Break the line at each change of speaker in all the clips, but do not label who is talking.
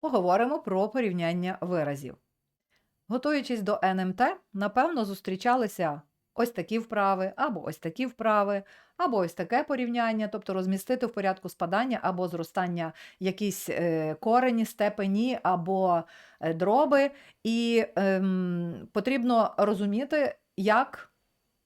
Поговоримо про порівняння виразів. Готуючись до НМТ, напевно, зустрічалися ось такі вправи, або ось такі вправи, або ось таке порівняння, тобто розмістити в порядку спадання або зростання якісь е, корені, степені або е, дроби. І ем, потрібно розуміти, як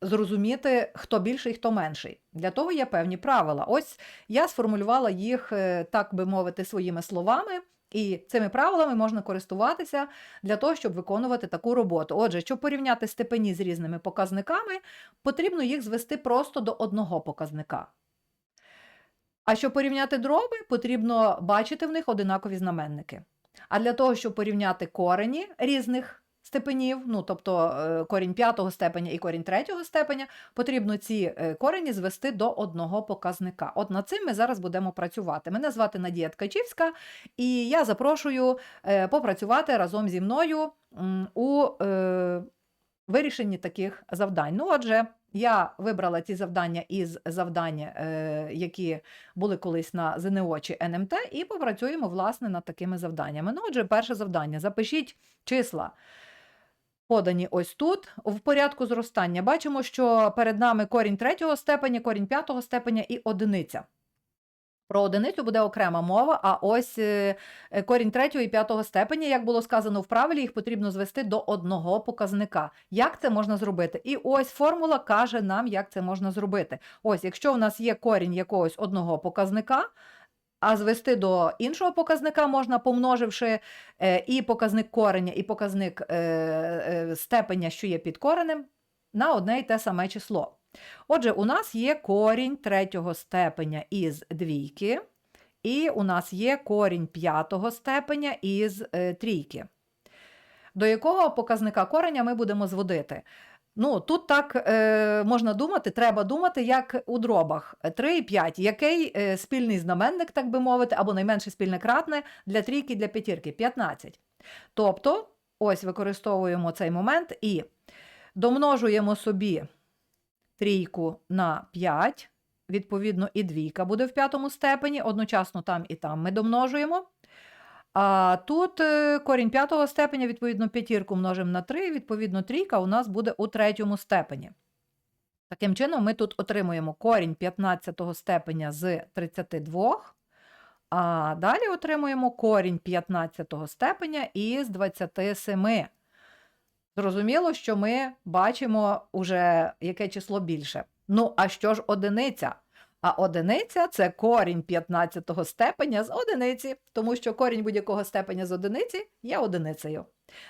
зрозуміти, хто більший, хто менший. Для того є певні правила. Ось я сформулювала їх, е, так би мовити, своїми словами. І цими правилами можна користуватися для того, щоб виконувати таку роботу. Отже, щоб порівняти степені з різними показниками, потрібно їх звести просто до одного показника. А щоб порівняти дроби, потрібно бачити в них одинакові знаменники. А для того, щоб порівняти корені різних степенів, ну тобто е, корінь п'ятого степеня і корінь третього степеня, потрібно ці е, корені звести до одного показника. От над цим ми зараз будемо працювати. Мене звати Надія Ткачівська, і я запрошую е, попрацювати разом зі мною у вирішенні таких завдань. Ну, отже, я вибрала ці завдання із завдань, які були колись на ЗНО чи НМТ, і попрацюємо власне над такими завданнями. Ну, отже, перше завдання. Запишіть числа. Подані ось тут в порядку зростання. Бачимо, що перед нами корінь третього степеня, корінь п'ятого степеня і одиниця. Про одиницю буде окрема мова, а ось е, е, корінь третього і п'ятого степеня, як було сказано в правилі, їх потрібно звести до одного показника. Як це можна зробити? І ось формула каже нам, як це можна зробити. Ось, якщо в нас є корінь якогось одного показника, а звести до іншого показника можна, помноживши е, і показник кореня, і показник е, е, степеня, що є під коренем, на одне й те саме число. Отже, у нас є корінь третього степеня із двійки, і у нас є корінь п'ятого степеня із трійки. До якого показника кореня ми будемо зводити? Ну, тут так е, можна думати, треба думати, як у дробах 3 і 5. Який е, спільний знаменник, так би мовити, або найменше спільне кратне для трійки, для п'ятірки 15. Тобто, ось використовуємо цей момент і домножуємо собі трійку на 5, відповідно, і двійка буде в п'ятому степені, одночасно там і там ми домножуємо. А тут е, корінь п'ятого степеня, відповідно, п'ятірку множимо на 3, відповідно, трійка у нас буде у третьому степені. Таким чином, ми тут отримуємо корінь 15 степеня з 32, а далі отримуємо корінь 15 степеня із 27. Зрозуміло, що ми бачимо уже яке число більше. Ну, а що ж одиниця? А одиниця це корінь 15 степеня з одиниці, тому що корінь будь-якого степеня з одиниці є одиницею.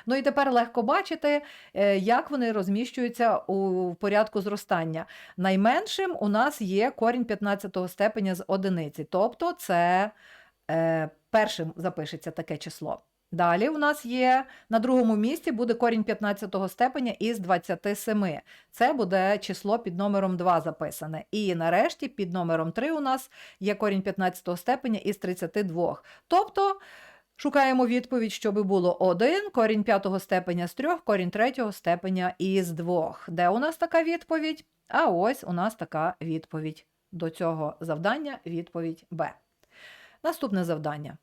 Ну і тепер легко бачити, е, як вони розміщуються у порядку зростання. Найменшим у нас є корінь 15 степеня з одиниці, тобто це е, першим запишеться таке число. Далі у нас є на другому місці буде корінь 15 степеня із 27. Це буде число під номером 2 записане. І нарешті під номером 3 у нас є корінь 15 степеня із 32. Тобто шукаємо відповідь, щоб було 1, корінь 5 степеня з 3, корінь 3 степеня із 2. Де у нас така відповідь? А ось у нас така відповідь до цього завдання відповідь Б. Наступне завдання.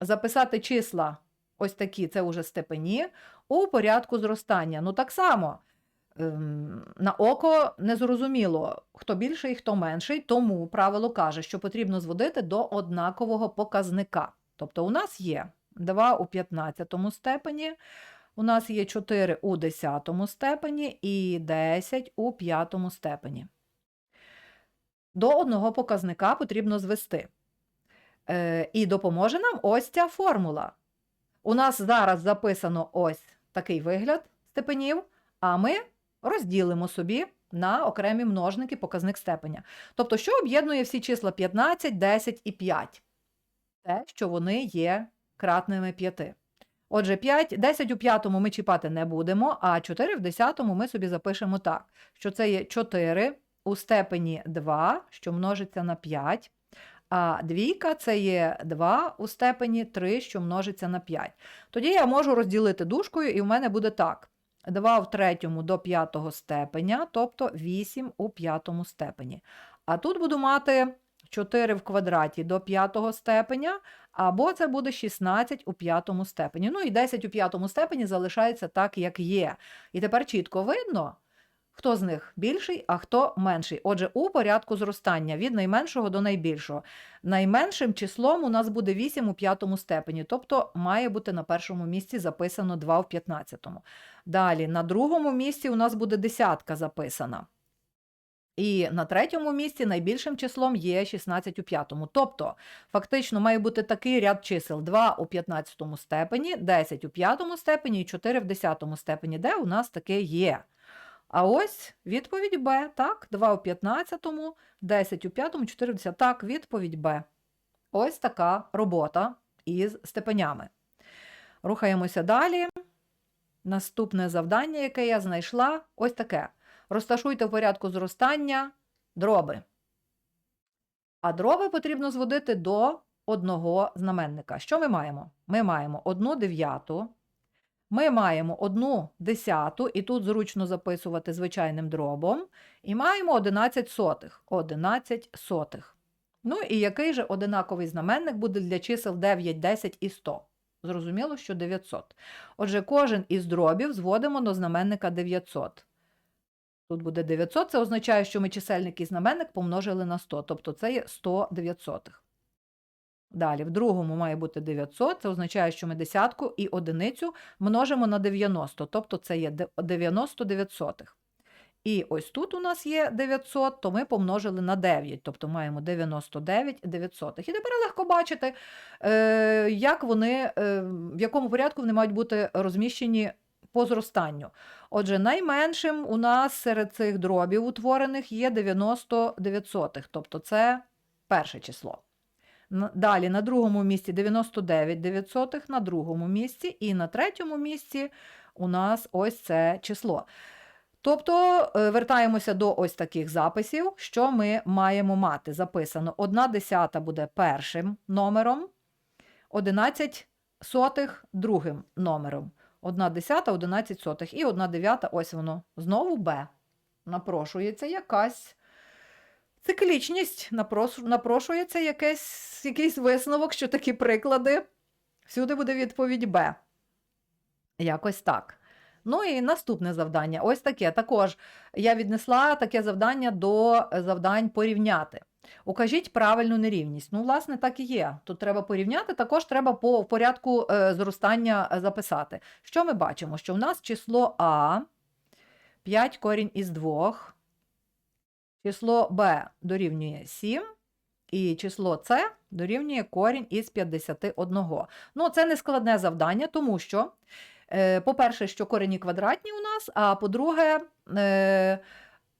Записати числа ось такі, це вже степені, у порядку зростання. Ну, так само, ем, на око незрозуміло, хто більший, хто менший, тому правило каже, що потрібно зводити до однакового показника. Тобто, у нас є 2 у 15 степені, у нас є 4 у 10 степені і 10 у 5 степені. До одного показника потрібно звести. Е, і допоможе нам ось ця формула. У нас зараз записано ось такий вигляд степенів, а ми розділимо собі на окремі множники показник степеня. Тобто, що об'єднує всі числа 15, 10 і 5? Те, що вони є кратними 5. Отже, 5, 10 у п'ятому ми чіпати не будемо, а 4 в десятому ми собі запишемо так, що це є 4 у степені 2, що множиться на 5. А двійка це є 2 у степені 3, що множиться на 5. Тоді я можу розділити дужкою, і в мене буде так: 2 в третьому до п'ятого степеня, тобто 8 у п'ятому степені. А тут буду мати 4 в квадраті до п'ятого степеня, або це буде 16 у п'ятому степені. Ну і 10 у п'ятому степені залишається так, як є. І тепер чітко видно, хто з них більший, а хто менший. Отже, у порядку зростання від найменшого до найбільшого. Найменшим числом у нас буде 8 у п'ятому степені, тобто має бути на першому місці записано 2 в 15. Далі, на другому місці у нас буде десятка записана. І на третьому місці найбільшим числом є 16 у п'ятому. Тобто, фактично має бути такий ряд чисел: 2 у 15 степені, 10 у п'ятому степені і 4 в 10 степені, де у нас таке є. А ось відповідь Б. Так, 2 у 15, 10 у 5, 4 в 10. Так, відповідь Б. Ось така робота із степенями. Рухаємося далі. Наступне завдання, яке я знайшла, ось таке. Розташуйте в порядку зростання дроби. А дроби потрібно зводити до одного знаменника. Що ми маємо? Ми маємо 1 дев'яту, ми маємо 1 десяту, і тут зручно записувати звичайним дробом, і маємо 11 сотих. 11 сотих. Ну і який же одинаковий знаменник буде для чисел 9, 10 і 100? Зрозуміло, що 900. Отже, кожен із дробів зводимо до знаменника 900. Тут буде 900, це означає, що ми чисельник і знаменник помножили на 100, тобто це є 100 дев'ятсотих. Далі, в другому має бути 900, це означає, що ми десятку і одиницю множимо на 90, тобто це є 90 дев'ятсотих. І ось тут у нас є 900, то ми помножили на 9, тобто маємо 99 дев'ятсотих. І тепер легко бачити, е, як вони, е, в якому порядку вони мають бути розміщені по зростанню. Отже, найменшим у нас серед цих дробів утворених є 99 сотих, тобто це перше число. Далі на другому місці 99 дев'ятсотих, на другому місці, і на третьому місці у нас ось це число. Тобто е, вертаємося до ось таких записів, що ми маємо мати. Записано 1 десята буде першим номером, 11 сотих другим номером. 1 десята, 11 сотих і 1 дев'ята, ось воно. Знову Б. Напрошується якась циклічність, напрошується якесь, якийсь висновок, що такі приклади. Всюди буде відповідь Б. Якось так. Ну і наступне завдання. Ось таке. Також я віднесла таке завдання до завдань порівняти. Укажіть правильну нерівність. Ну, власне, так і є. Тут треба порівняти, також треба по порядку е, зростання е, записати. Що ми бачимо? Що в нас число А 5 корінь із 2, число Б дорівнює 7, і число С дорівнює корінь із 51. Ну, це не складне завдання, тому що, е, по-перше, що корені квадратні у нас, а по-друге, е,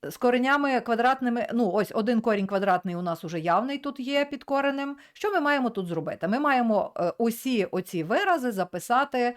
з коренями квадратними, ну, ось один корінь квадратний у нас уже явний тут є під коренем. Що ми маємо тут зробити? Ми маємо е, усі оці вирази записати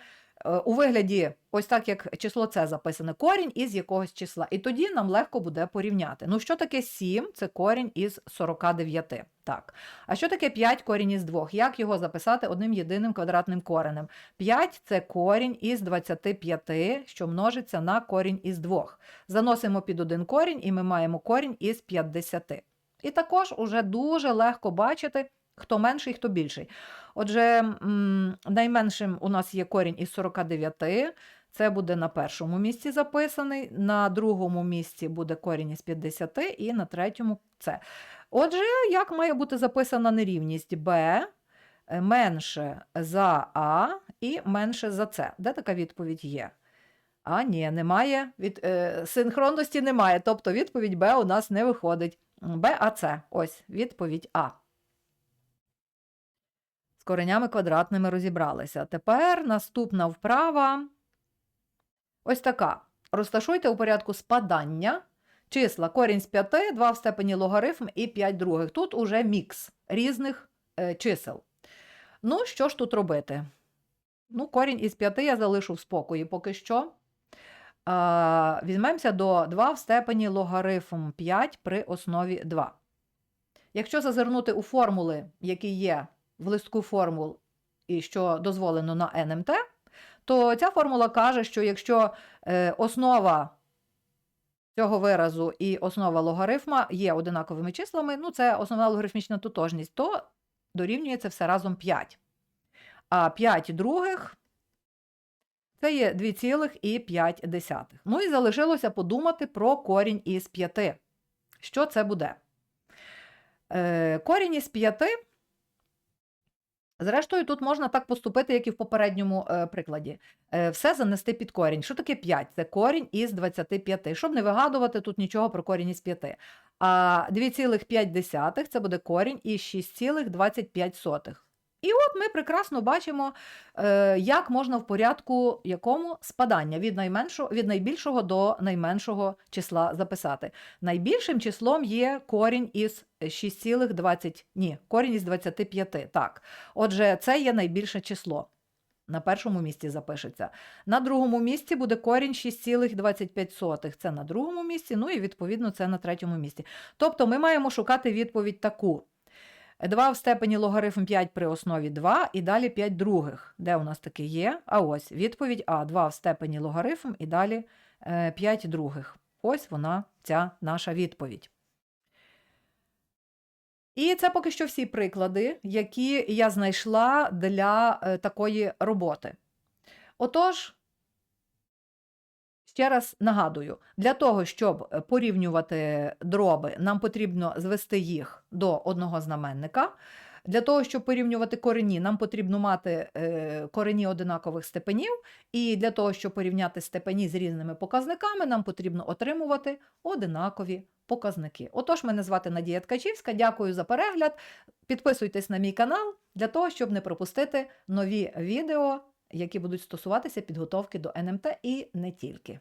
у вигляді, ось так, як число це записане, корінь із якогось числа. І тоді нам легко буде порівняти. Ну, що таке 7? Це корінь із 49. Так. А що таке 5 корінь із 2? Як його записати одним єдиним квадратним коренем? 5 – це корінь із 25, що множиться на корінь із 2. Заносимо під один корінь, і ми маємо корінь із 50. І також уже дуже легко бачити, хто менший, хто більший. Отже, найменшим у нас є корінь із 49. Це буде на першому місці записаний, на другому місці буде корінь із 50 і на третьому це. Отже, як має бути записана нерівність Б е, менше за А і менше за С? Де така відповідь є? А, ні, немає. Від, е, синхронності немає. Тобто відповідь Б у нас не виходить. Б, А, С. Ось відповідь А. Коренями квадратними розібралися. Тепер наступна вправа. Ось така. Розташуйте у порядку спадання числа корінь з 5, 2 в степені логарифм і 5 других. Тут уже мікс різних е, чисел. Ну, що ж тут робити? Ну, корінь із 5 я залишу в спокої поки що. А, візьмемося до 2 в степені логарифм 5 при основі 2. Якщо зазирнути у формули, які є в листку формул, і що дозволено на НМТ, то ця формула каже, що якщо е, основа цього виразу і основа логарифма є одинаковими числами, ну це основна логарифмічна тотожність, то дорівнює це все разом 5. А 5 других це є 2,5. Ну і залишилося подумати про корінь із 5. Що це буде? Е, корінь із 5. Зрештою, тут можна так поступити, як і в попередньому е, прикладі. Е, все занести під корінь. Що таке 5? Це корінь із 25. Щоб не вигадувати тут нічого про корінь із 5. А 2,5 це буде корінь із 6,25. І от ми прекрасно бачимо, е, як можна в порядку якому спадання від найменшого, від найбільшого до найменшого числа записати. Найбільшим числом є корінь із 6,20, ні, корінь із 25. Так. Отже, це є найбільше число. На першому місці запишеться. На другому місці буде корінь 6,25. Це на другому місці, ну і відповідно це на третьому місці. Тобто ми маємо шукати відповідь таку. 2 в степені логарифм 5 при основі 2 і далі 5 других. Де у нас таке є? А ось відповідь А. 2 в степені логарифм і далі 5 других. Ось вона, ця наша відповідь. І це поки що всі приклади, які я знайшла для е, такої роботи. Отож, ще раз нагадую, для того, щоб е, порівнювати дроби, нам потрібно звести їх до одного знаменника. Для того, щоб порівнювати корені, нам потрібно мати е, корені одинакових степенів, і для того, щоб порівняти степені з різними показниками, нам потрібно отримувати одинакові показники. Отож, мене звати Надія Ткачівська. Дякую за перегляд. Підписуйтесь на мій канал для того, щоб не пропустити нові відео, які будуть стосуватися підготовки до НМТ і не тільки.